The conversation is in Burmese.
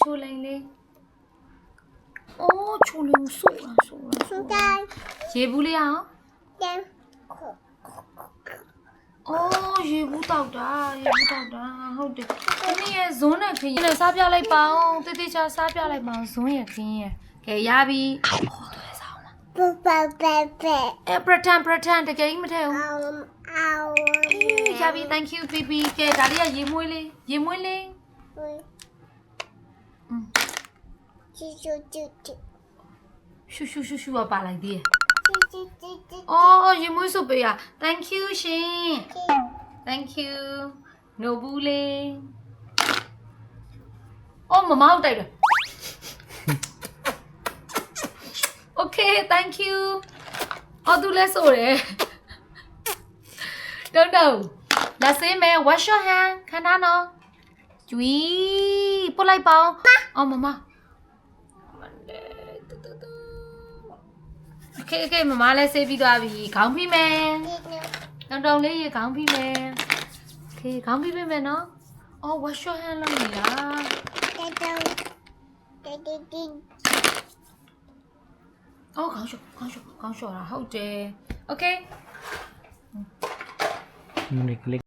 ချိုလိန်လေးအိုးချိုလိန်ဆိုးလားဆိုးလားဆိုးလားရေဘူးလေးအောင်အိုးရေဘူးတောက်တာရေဘူးတောက်တာဟုတ်တယ်ဒီနေ့ရဲ့ဇွန်းနဲ့ခင်းနဲ့စားပြလိုက်ပါအောင်တေးသေးချာစားပြလိုက်ပါအောင်ဇွန်းရဲ့ခင်းရဲ့ကဲရပြီဟောတော်စားအောင်အဲပရတန်ပရတန်တကယ်ကြီးမထဲဘူးရပြီ thank you baby ကဲဒါလေးကရေမွေးလေးရေမွေးလေး ရှူရှူရှူရှူကပါလိုက်သေးတယ်အော်ရေမွေးစုပ်ပေးရ thank you ရှင် thank you နိုဘူးလေးအော်မမောက်တိုက်တယ် okay thank you အော်သူလဲဆိုတယ် don't know လက်စင်းမဲ wash your hand ခဏနော်ကျွီးပုတ်လိုက်ပါအော င်အော်မမ Okay okay မမလည်းဆေးပြီးသွားပြီခေါင်းဖိမယ်တောင်တောင်လေးရေခေါင်းဖိမယ် Okay ခေါင်းဖိပေးမယ်နော်အော် wash your hand လုပ်နေတာအော်ခေါင်းလျှော်ခေါင်းလျှော်ခေါင်းလျှော်တာဟုတ်တယ် Okay Unique